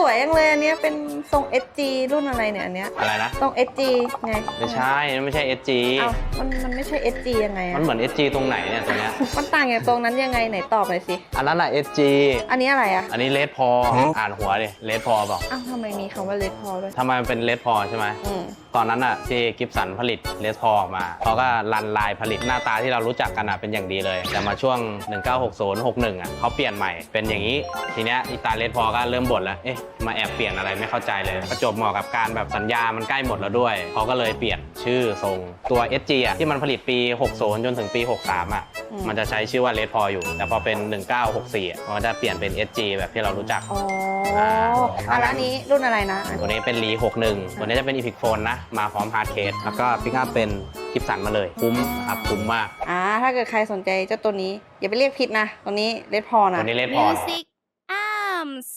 สวยยังเลยอันเนี้ยเป็นทรง SG รุ่นอะไรเนี่ยอันเนี้ยอะไรนะ ทรง SG ไงไม่ใช่นั่นไม่ใช่ SG เอ้ามันมันไม่ใช่ SG ยังไงมัอะนเหมือน SG ตรงไหนเนี่ยตัวเนี้ยมันต่างจากตรงนั้นยังไงไหนตอบหน่อยสิ อันนั้นแหละ SG อันนี้อะไรอะอันนี้เลดพออ่านหัวดิเลดพอเปล่าอ้าวทำไมมีคำว่าเลดพอด้วยทำไมมันเป็นเลดพอใช่ไหม อืมตอนนั้นอะที่กิฟสันผลิตเลสพอออกมาเขาก็รันลายผลิตหน้าตาที่เรารู้จักกันอะเป็นอย่างดีเลย แต่มาช่วง 1960 61อะเขาเปลี่ยนใหม่เป็นอย่างนี้ ทีเนี้ยอีตาเลสพอก็เริ่มบ่นแล้วเอ๊ะมาแอบเปลี่ยนอะไรไม่เข้าใจเลยประจวบเหมาะกับการแบบสัญญามันใกล้หมดแล้วด้วยเขาก็เลยเปลี่ยนชื่อทรงตัว SG อะที่มันผลิตปี 60 จนถึงปี 63อะอืมมันจะใช้ชื่อว่าเลสพออยู่ แต่พอเป็น 1964อะมันก็จะเปลี่ยนเป็น SG แบบที่เรารู้จักอ๋ออะแล้วอันนี้รุ่นอะไรนะตัวนี้เป็นรี61ตัวนี้จะเป็นอีพิกโฟนนะมาพร้อมฮาร์ดเคสแล้วก็ปิกอัพเป็นกิฟสันมาเลย คุ้มครับคุ้มมากอ่าถ้าเกิดใครสนใจเจ้าตัวนี้ อย่าไปเรียกผิดนะตัวนี้เลดพอนะตัวนี้เลดพอ Music Arms